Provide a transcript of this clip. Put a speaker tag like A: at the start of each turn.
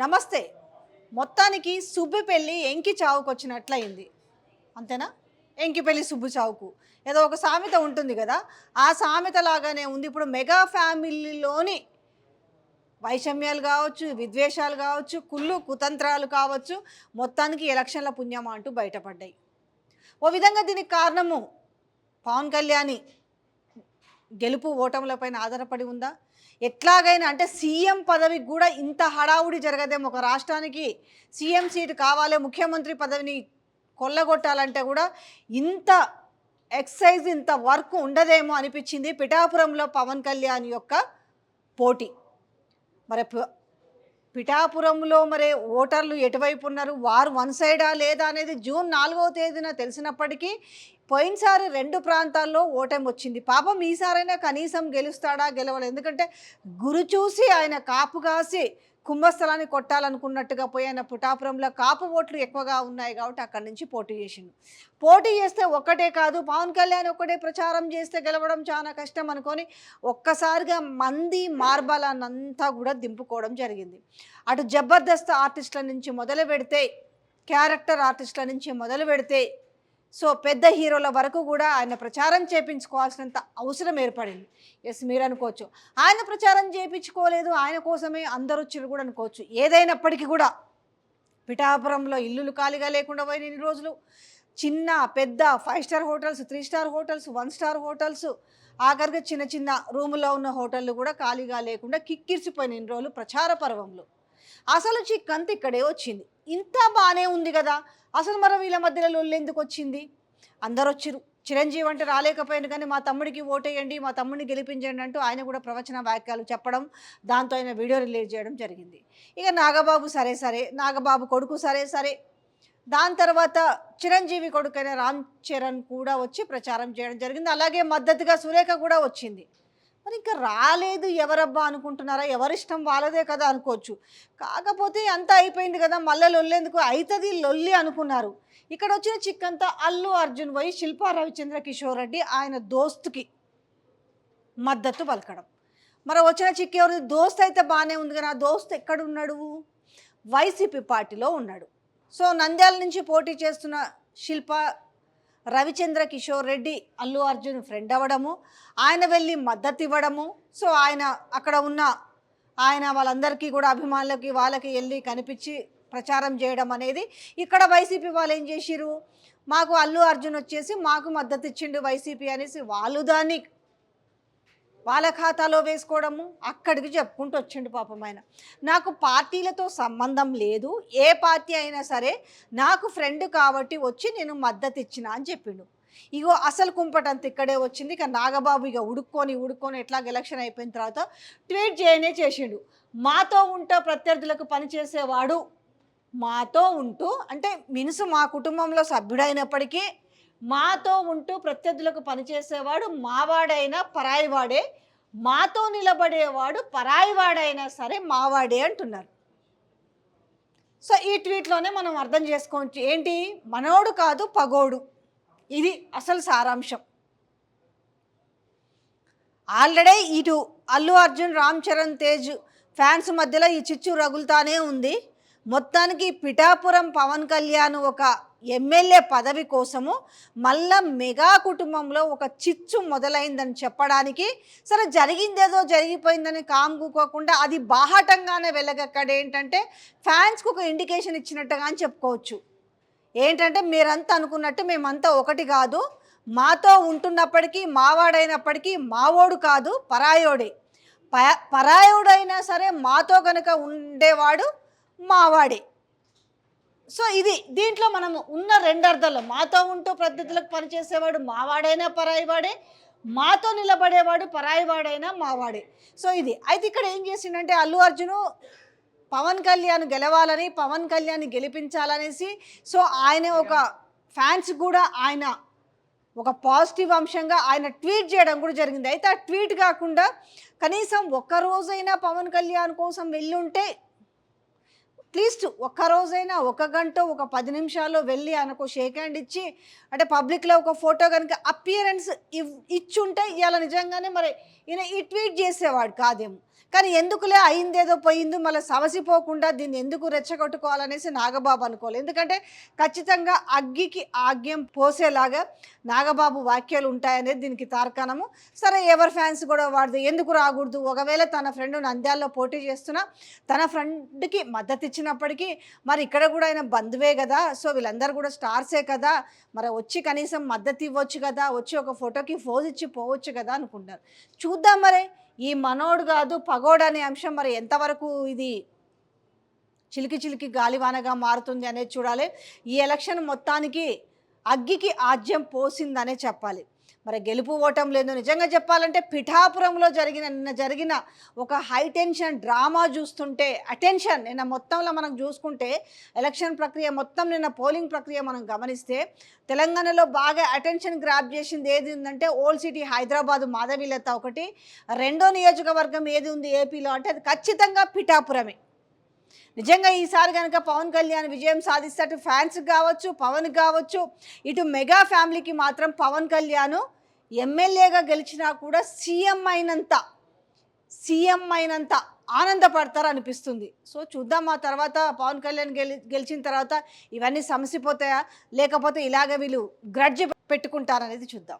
A: నమస్తే. మొత్తానికి సుబ్బు పెళ్ళి ఎంకి చావుకు వచ్చినట్లయింది అంతేనా? ఎంకి పెళ్ళి సుబ్బు చావుకు. ఏదో ఒక సామెత ఉంటుంది కదా? ఆ సామెత లాగానే ఉంది ఇప్పుడు మెగా ఫ్యామిలీలోని వైషమ్యాలు కావచ్చు విద్వేషాలు కావచ్చు కుళ్ళు కుతంత్రాలు కావచ్చు మొత్తానికి ఎలక్షన్ల పుణ్యమా అంటూ బయటపడ్డాయి. ఓ విధంగా దీనికి కారణము పవన్ కళ్యాణి. గెలుపు ఓటములపైన ఆధారపడి ఉందా? ఎట్లాగైనా అంటే సీఎం పదవికి కూడా ఇంత హడావుడి జరగదేమో ఒక రాష్ట్రానికి. సీఎం సీటు కావాలి ముఖ్యమంత్రి పదవిని కొల్లగొట్టాలంటే కూడా ఇంత ఎక్సైజ్ ఇంత వర్క్ ఉండదేమో అనిపించింది పిఠాపురంలో పవన్ కళ్యాణ్ యొక్క పోటీ. మరి ప- పిఠాపురంలో మరి ఓటర్లు ఎటువైపు ఉన్నారు? వారు వన్ సైడా లేదా అనేది జూన్ నాలుగవ తేదీన తెలిసినప్పటికీ పోయినసారి రెండు ప్రాంతాల్లో ఓటమి వచ్చింది. పాపం ఈసారైనా కనీసం గెలుస్తాడా గెలవలేదు ఎందుకంటే గురు చూసి ఆయన కాపు కాసి కుంభస్థలాన్ని కొట్టాలనుకున్నట్టుగా పోయిన పుటాపురంలో కాపు ఓట్లు ఎక్కువగా ఉన్నాయి కాబట్టి అక్కడి నుంచి పోటీ చేసిండు. పోటీ చేస్తే ఒక్కటే కాదు పవన్ కళ్యాణ్ ఒక్కటే ప్రచారం చేస్తే గెలవడం చాలా కష్టం అనుకొని ఒక్కసారిగా మంది మార్బలాన్నంతా కూడా దింపుకోవడం జరిగింది. అటు జబర్దస్త్ ఆర్టిస్టుల నుంచి మొదలు పెడితే క్యారెక్టర్ ఆర్టిస్టుల నుంచి మొదలు పెడితే సో పెద్ద హీరోల వరకు కూడా ఆయన ప్రచారం చేయించుకోవాల్సినంత అవసరం ఏర్పడింది. ఎస్ మీరు అనుకోవచ్చు. ఆయన ప్రచారం చేయించుకోలేదు ఆయన కోసమే అందరూ వచ్చారు కూడా అనుకోవచ్చు. ఏదైనప్పటికీ కూడా పిఠాపురంలో ఇల్లులు ఖాళీగా లేకుండా పోయిన ఇన్ని రోజులు చిన్న పెద్ద five star hotels three star hotels one star hotels ఆఖరిగా చిన్న చిన్న రూములో ఉన్న హోటళ్ళు కూడా ఖాళీగా లేకుండా కిక్కిరిసిపోయిన ఇన్ని రోజులు ప్రచార పర్వంలో. అసలు చిక్కంత ఇక్కడే వచ్చింది. ఇంత బాగానే ఉంది కదా. అసలు మరి వీళ్ళ మధ్యలో లొల్లెందుకు వచ్చింది? అందరు వచ్చిరు చిరంజీవి అంటే రాలేకపోయాను కానీ మా తమ్ముడికి ఓటేయండి మా తమ్ముడిని గెలిపించండి అంటూ ఆయన కూడా ప్రవచన వాక్యాలు చెప్పడం దాంతో ఆయన వీడియో రిలీజ్ చేయడం జరిగింది. ఇక నాగబాబు సరే సరే నాగబాబు కొడుకు సరే సరే. దాని తర్వాత చిరంజీవి కొడుకైన రామ్ చరణ్ కూడా వచ్చి ప్రచారం చేయడం జరిగింది. అలాగే మద్దతుగా సురేఖ కూడా వచ్చింది. మరి ఇంకా రాలేదు ఎవరబ్బా అనుకుంటున్నారా? ఎవరిష్టం వాళ్ళదే కదా అనుకోవచ్చు. కాకపోతే అంతా అయిపోయింది కదా మళ్ళీ లొల్లేందుకు అవుతుంది లొల్లి అనుకున్నారు. ఇక్కడ వచ్చిన చిక్కంతా అల్లు అర్జున్ వై శిల్పా రవిచంద్ర కిషోర్ రెడ్డి ఆయన దోస్తుకి మద్దతు పలకడం. మరి వచ్చిన చిక్కు ఎవరి దోస్త్ అయితే బాగానే ఉంది కానీ ఆ దోస్త్ ఎక్కడున్నాడు? వైసీపీ పార్టీలో ఉన్నాడు. సో నంద్యాల నుంచి పోటీ చేస్తున్న శిల్ప రవిచంద్ర కిషోర్ రెడ్డి అల్లు అర్జున్ ఫ్రెండ్ అవ్వడము. ఆయన వెళ్ళి మద్దతు ఇవ్వడము. సో ఆయన అక్కడ ఉన్న ఆయన వాళ్ళందరికీ కూడా అభిమానులకి వాళ్ళకి వెళ్ళి కనిపించి ప్రచారం చేయడం అనేది ఇక్కడ వైసీపీ వాళ్ళు ఏం చేసిరు మాకు అల్లు అర్జున్ వచ్చేసి మాకు మద్దతు ఇచ్చిండు వైసీపీ అనేసి వాళ్ళు దాన్ని వాళ్ళ ఖాతాలో వేసుకోవడము అక్కడికి చెప్పుకుంటూ వచ్చిండు పాపం ఆయన. నాకు పార్టీలతో సంబంధం లేదు ఏ పార్టీ అయినా సరే నాకు ఫ్రెండ్ కాబట్టి వచ్చి నేను మద్దతు ఇచ్చిన అని చెప్పిండు. ఇగో అసలు కుంపటంత ఇక్కడే వచ్చింది ఇక నాగబాబు ఇక ఉడుక్కొని ఉడుక్కొని ఎట్లా ఎలక్షన్ అయిపోయిన తర్వాత ట్వీట్ చేయనే చేసిండు. మాతో ఉంటూ ప్రత్యర్థులకు పనిచేసేవాడు మాతో ఉంటూ అంటే మినుసు మా కుటుంబంలో సభ్యుడైనప్పటికీ మాతో ఉంటూ ప్రత్యర్థులకు పనిచేసేవాడు మావాడైనా పరాయివాడే మాతో నిలబడేవాడు పరాయివాడైనా సరే మావాడే అంటున్నారు. సో ఈ ట్వీట్లోనే మనం అర్థం చేసుకోవచ్చు. ఏంటి? మనోడు కాదు పగోడు. ఇది అసలు సారాంశం. ఆల్రెడీ ఇటు అల్లు అర్జున్ రామ్ చరణ్ తేజ్ ఫ్యాన్స్ మధ్యలో ఈ చిచ్చు రగులుతానే ఉంది. మొత్తానికి పిఠాపురం పవన్ కళ్యాణ్ ఒక ఎమ్మెల్యే పదవి కోసము మళ్ళా మెగా కుటుంబంలో ఒక చిచ్చు మొదలైందని చెప్పడానికి సరే జరిగిందేదో జరిగిపోయిందని కాముకోకుండా అది బాహాటంగానే వెళ్ళగక్కడ ఏంటంటే ఫ్యాన్స్కు ఒక ఇండికేషన్ ఇచ్చినట్టుగా అని చెప్పుకోవచ్చు. ఏంటంటే మీరంతా అనుకున్నట్టు మేమంతా ఒకటి కాదు మాతో ఉంటున్నప్పటికీ మావాడైనప్పటికీ మావోడు కాదు పరాయోడే. ప పరాయోడైనా సరే మాతో కనుక ఉండేవాడు మావాడే. సో ఇది దీంట్లో మనం ఉన్న రెండు అర్థాలు. మాతో ఉంటూ పద్ధతులకు పనిచేసేవాడు మావాడైనా పరాయివాడే మాతో నిలబడేవాడు పరాయివాడైనా మావాడే. సో ఇది. అయితే ఇక్కడ ఏం చేసిండంటే అల్లు అర్జును పవన్ కళ్యాణ్ గెలవాలని పవన్ కళ్యాణ్ గెలిపించాలనేసి సో ఆయన ఒక ఫ్యాన్స్ కూడా ఆయన ఒక పాజిటివ్ అంశంగా ఆయన ట్వీట్ చేయడం కూడా జరిగింది. అయితే ఆ ట్వీట్ కాకుండా కనీసం ఒక్క రోజైనా పవన్ కళ్యాణ్ కోసం వెళ్ళుంటే అట్లీస్ట్ ఒక్క రోజైనా ఒక గంట ఒక పది నిమిషాల్లో వెళ్ళి ఆయనకు షేక్ హ్యాండ్ ఇచ్చి అంటే పబ్లిక్లో ఒక ఫోటో కనుక అపియరెన్స్ ఇచ్చుంటే ఇవాళ నిజంగానే మరి ఈయన ఈ ట్వీట్ చేసేవాడు కాదేమో. కానీ ఎందుకులే అయిందేదో పోయింది మళ్ళీ సమసిపోకుండా దీన్ని ఎందుకు రెచ్చగొట్టుకోవాలనేసి నాగబాబు అనుకోవాలి. ఎందుకంటే ఖచ్చితంగా అగ్గికి ఆగ్యం పోసేలాగా నాగబాబు వాక్యాలు ఉంటాయనేది దీనికి తార్కాణము. సరే ఎవరి ఫ్యాన్స్ కూడా వాడదు ఎందుకు రాకూడదు? ఒకవేళ తన ఫ్రెండ్ నంద్యాల్లో పోటీ చేస్తున్నా తన ఫ్రెండ్కి మద్దతు ఇచ్చినప్పటికీ మరి ఇక్కడ కూడా ఆయన బంధువే కదా సో వీళ్ళందరూ కూడా స్టార్సే కదా మరి వచ్చి కనీసం మద్దతు ఇవ్వచ్చు కదా వచ్చి ఒక ఫోటోకి ఫోజ్ ఇచ్చి పోవచ్చు కదా అనుకుంటారు చూద్దాం మరి ఈ మనోడు కాదు పగోడు అనే అంశం మరి ఎంతవరకు ఇది చిలికి చిలికి గాలివానగా మారుతుంది అనేది చూడాలి. ఈ ఎలక్షన్ మొత్తానికి అగ్గికి ఆజ్యం పోసిందనే చెప్పాలి. మరి గెలుపు ఓటం లేదు. నిజంగా చెప్పాలంటే పిఠాపురంలో జరిగిన నిన్న జరిగిన ఒక హై టెన్షన్ డ్రామా చూస్తుంటే అటెన్షన్ నిన్న మొత్తంలో మనం చూసుకుంటే ఎలక్షన్ ప్రక్రియ మొత్తం నిన్న పోలింగ్ ప్రక్రియ మనం గమనిస్తే తెలంగాణలో బాగా అటెన్షన్ గ్రాప్ చేసింది ఏది ఉందంటే ఓల్డ్ సిటీ హైదరాబాద్ మాధవీలత ఒకటి. రెండో నియోజకవర్గం ఏది ఉంది ఏపీలో అంటే అది ఖచ్చితంగా పిఠాపురమే. నిజంగా ఈసారి కనుక పవన్ కళ్యాణ్ విజయం సాధిస్తే అటు ఫ్యాన్స్ కావచ్చు పవన్ కావచ్చు ఇటు మెగా ఫ్యామిలీకి మాత్రం పవన్ కళ్యాణ్ ఎమ్మెల్యేగా గెలిచినా కూడా సీఎం అయినంత సీఎం అయినంత ఆనందపడతారు అనిపిస్తుంది సో చూద్దాం ఆ తర్వాత పవన్ కళ్యాణ్ గెలి గెలిచిన తర్వాత ఇవన్నీ సమసిపోతాయా? లేకపోతే ఇలాగ వీళ్ళు గ్రడ్జ్ పెట్టుకుంటారనేది చూద్దాం.